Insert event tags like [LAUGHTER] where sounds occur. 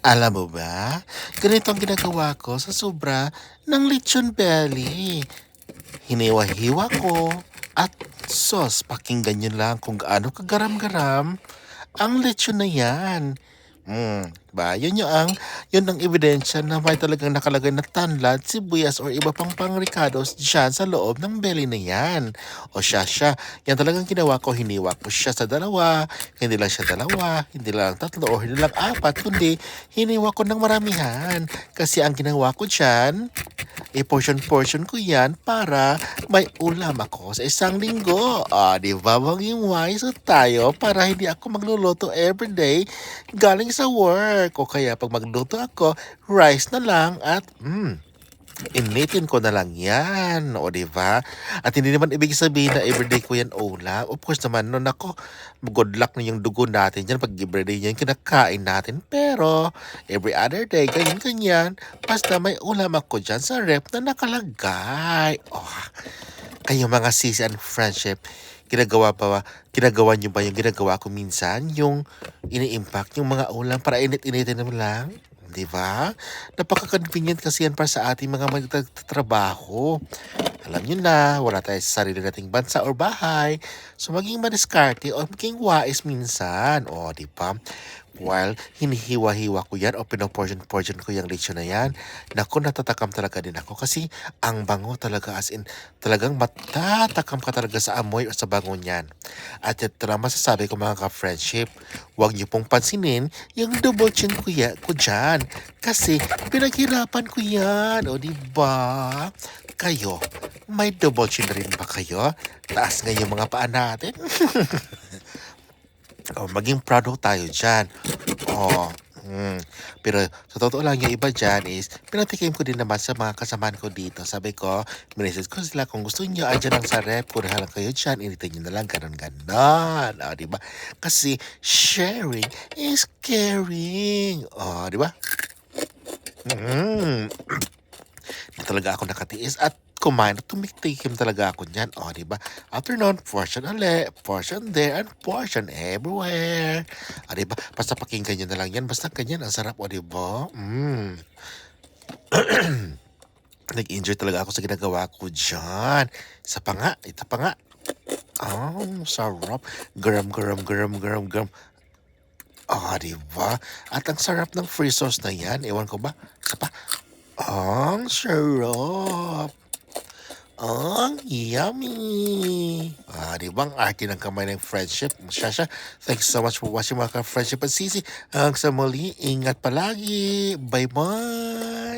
Alam mo ba, ganito ang ginagawa ko sa sobra ng lechon belly. Hiniwa-hiwa ko at sauce. Pakinggan nyo lang kung gaano kagaram-garam ang lechon na yan. Hmm, ba? Yun yung ang, yun ang ebidensya na may talagang nakalagay na tanlad, sibuyas or iba pang pangricados dyan sa loob ng belly na yan. O siya siya, yan talagang ginawa ko, hiniwa ko siya sa dalawa, hindi lang siya dalawa, hindi lang tatlo, o hindi lang apat, kundi hiniwa ko ng maramihan. Kasi ang ginawa ko dyan, i-portion-portion ko yan para may ulam ako sa isang linggo. Ah, di ba maging wise tayo para hindi ako magluluto everyday galing sa work. O kaya pag magluto ako, rice na lang at mm, initin ko na lang yan. O di ba? At hindi naman ibig sabihin na everyday ko yan ulam. Of course naman, nun ako, good luck na yung dugo natin dyan pag everyday yan kinakain natin. Pero, every other day, ganyan-ganyan, basta may ulam ako dyan sa rep na nakalagay. Oh, kayo mga sisi and friendship, ginagawa ba, ginagawa nyo ba yung ginagawa ko minsan? Yung ini-impact yung mga ulam para init-initin naman lang? Di ba? Napaka-convenient kasi yan para sa ating mga magtatrabaho. Alam nyo na, wala tayo sa sarili nating bansa or bahay. So maging madiskarte o maging wais minsan. O, di ba? While hinihiwa-hiwa ko yan o pinoportion-portion ko yung lechon na yan, naku, natatakam talaga din ako kasi ang bango talaga as in, talagang matatakam ka talaga sa amoy o sa bango niyan. At ito na masasabi ko mga ka-friendship, huwag niyo pong pansinin yung double chin ko, ya, ko dyan. Kasi pinaghirapan ko yan, o di ba? Kayo, may double chin rin ba kayo? Taas nga yung mga paa natin. [LAUGHS] oh, maging proud tayo dyan. Oh, mm. Pero sa totoo lang yung iba dyan is, pinatikim ko din naman sa mga kasamaan ko dito. Sabi ko, minisis ko sila kung gusto nyo, andyan lang sa rep, kung lang kayo dyan, initin nyo na lang, ganon ganon. O, di ba? Kasi sharing is caring. O, di ba? Mm. [CLEARS THROAT] Di talaga ako nakatiis at kumain at tumitikim talaga ako niyan. O, di ba? After nun, portion uli, portion there, and portion everywhere. O, di ba? Basta pakinggan nyo na lang yan. Basta ganyan, ang sarap, o, di ba? Mm. [CLEARS THROAT] Nag-enjoy talaga ako sa ginagawa ko dyan. Isa pa nga, ito pa nga. Oh, sarap. Garam, garam, garam, garam, garam. Ah, di ba? At ang sarap ng free sauce na yan. Ewan ko ba? Isa pa. Ang sarap. Ang yummy! Ah, di ba ang arte ng kamay ng friendship? Shasha, thanks so much for watching mga ka-friendship at sisi. Ang sa muli, ingat palagi. Bye-bye!